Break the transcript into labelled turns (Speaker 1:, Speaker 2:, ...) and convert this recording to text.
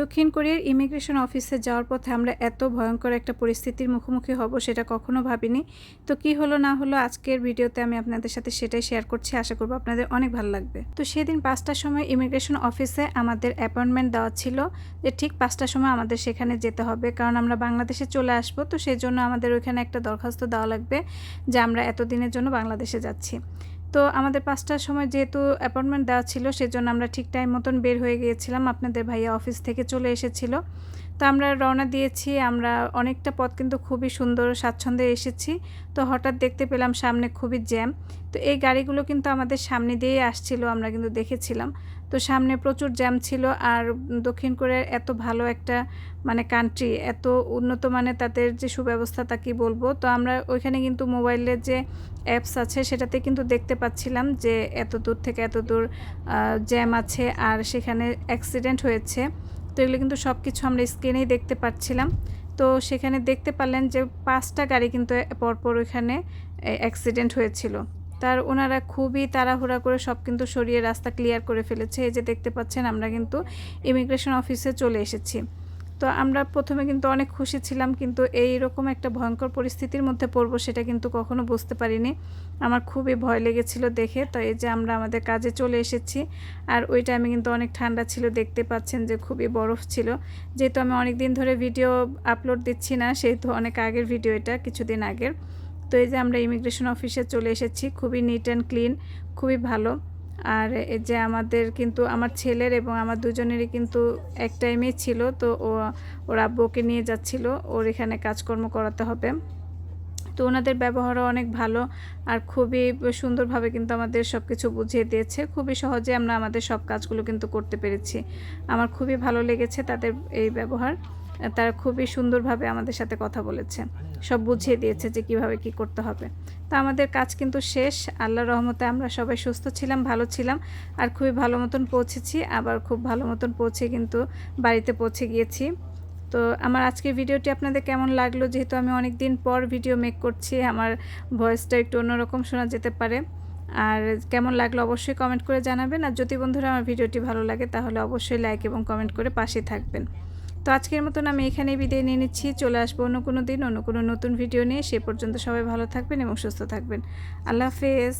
Speaker 1: দক্ষিণ কোরিয়ার ইমিগ্রেশন অফিসে যাওয়ার পথে আমরা এত ভয়ঙ্কর একটা পরিস্থিতির মুখোমুখি হব সেটা কখনো ভাবিনি। তো কি হলো না হলো আজকের ভিডিওতে আমি আপনাদের সাথে সেটাই শেয়ার করছি। আশা করব আপনাদের অনেক ভালো লাগবে। তো সেদিন পাঁচটার সময় ইমিগ্রেশন অফিসে আমাদের অ্যাপয়েন্টমেন্ট দেওয়া ছিল যে ঠিক পাঁচটার সময় আমাদের সেখানে যেতে হবে। কারণ আমরা বাংলাদেশে চলে আসব, তো সেই জন্য আমাদের ওইখানে একটা দরখাস্ত দেওয়া লাগবে যে আমরা এতদিনের জন্য বাংলাদেশে যাচ্ছি। তো আমাদের পাঁচটার সময় যেহেতু অ্যাপয়েন্টমেন্ট দেওয়া ছিল, সেজন্য আমরা ঠিক টাইম মতন বের হয়ে গিয়েছিলাম। আপনাদের ভাইয়া অফিস থেকে চলে এসেছিল। তো আমরা রওনা দিয়েছি। আমরা অনেকটা পথ কিন্তু খুবই সুন্দর, স্বাচ্ছন্দ্যে এসেছি। তো হঠাৎ দেখতে পেলাম সামনে খুবই জ্যাম তো এই গাড়িগুলো কিন্তু আমাদের সামনে দিয়েই আসছিল, আমরা কিন্তু দেখেছিলাম। তো সামনে প্রচুর জ্যাম ছিল আর দক্ষিণ কোরিয়ার এত ভালো একটা মানে কান্ট্রি এত উন্নত মানে তাদের যে সুব্যবস্থা তা কি বলব? তো আমরা ওইখানে কিন্তু মোবাইলের যে অ্যাপস আছে সেটাতে কিন্তু দেখতে পাচ্ছিলাম যে এত দূর থেকে এত দূর জ্যাম আছে আর সেখানে অ্যাক্সিডেন্ট হয়েছে। তো এগুলো কিন্তু সব কিছু আমরা স্ক্রিনেই দেখতে পাচ্ছিলাম। তো সেখানে দেখতে পারলেন যে পাঁচটা গাড়ি কিন্তু পরপর ওইখানে অ্যাক্সিডেন্ট হয়েছিল। তার ওনারা খুবই তাড়াহুড়া করে সব কিন্তু সরিয়ে রাস্তা ক্লিয়ার করে ফেলেছে। এই যে দেখতে পাচ্ছেন, আমরা কিন্তু ইমিগ্রেশন অফিসে চলে এসেছি। তো আমরা প্রথমে কিন্তু অনেক খুশি ছিলাম, কিন্তু এই রকম একটা ভয়ঙ্কর পরিস্থিতির মধ্যে পড়ব সেটা কিন্তু কখনো বুঝতে পারিনি। আমার খুবই ভয় লেগেছিল দেখে, তো এই যে আমরা আমাদের কাজে চলে এসেছি। আর ওই টাইমে কিন্তু অনেক ঠান্ডা ছিল, দেখতে পাচ্ছেন যে খুবই বরফ ছিল। যেহেতু আমি অনেক দিন ধরে ভিডিও আপলোড দিচ্ছি না, সেহেতু অনেক আগের ভিডিও এটা, কিছুদিন আগের। তো এই যে আমরা ইমিগ্রেশন অফিসে চলে এসেছি, খুবই নিট অ্যান্ড ক্লিন খুবই ভালো। আর এই যে আমাদের কিন্তু, আমার ছেলের এবং আমার দুজনেরই কিন্তু এক টাইমেই ছিল, তো ও, ওর আব্বুকে নিয়ে যাচ্ছিল, ওর এখানে কাজকর্ম করাতে হবে। তো ওনাদের ব্যবহারও অনেক ভালো আর খুবই সুন্দরভাবে কিন্তু আমাদের সব কিছু বুঝিয়ে দিয়েছে। খুবই সহজে আমরা আমাদের সব কাজগুলো কিন্তু করতে পেরেছি। আমার খুবই ভালো লেগেছে তাদের এই ব্যবহার। তারা খুবই সুন্দরভাবে আমাদের সাথে কথা বলেছে। সব বুঝিয়ে দিয়েছে যে কীভাবে কি করতে হবে। তো আমাদের কাজ কিন্তু শেষ। আল্লাহ রহমতে আমরা সবাই সুস্থ ছিলাম, ভালো ছিলাম আর খুবই ভালো মতন পৌঁছেছি। আবার খুব ভালো মতন পৌঁছে কিন্তু বাড়িতে পৌঁছে গিয়েছি। তো আমার আজকের ভিডিওটি আপনাদের কেমন লাগল? যেহেতু আমি অনেক দিন পর ভিডিও মেক করছি, আমার ভয়েসটা একটু অন্যরকম শোনা যেতে পারে। আর কেমন লাগল অবশ্যই কমেন্ট করে জানাবেন। আর যদি বন্ধুরা আমার ভিডিওটি ভালো লাগে, তাহলে অবশ্যই লাইক এবং কমেন্ট করে পাশে থাকবেন। তো আজকের মতন আমি এখানে বিদায় নিয়ে নিচ্ছি। চলে আসব অন্য কোনো দিন, অন্য কোনো নতুন ভিডিও নিয়ে। সে পর্যন্ত সবাই ভালো থাকবেন এবং সুস্থ থাকবেন। আল্লাহ হাফেজ।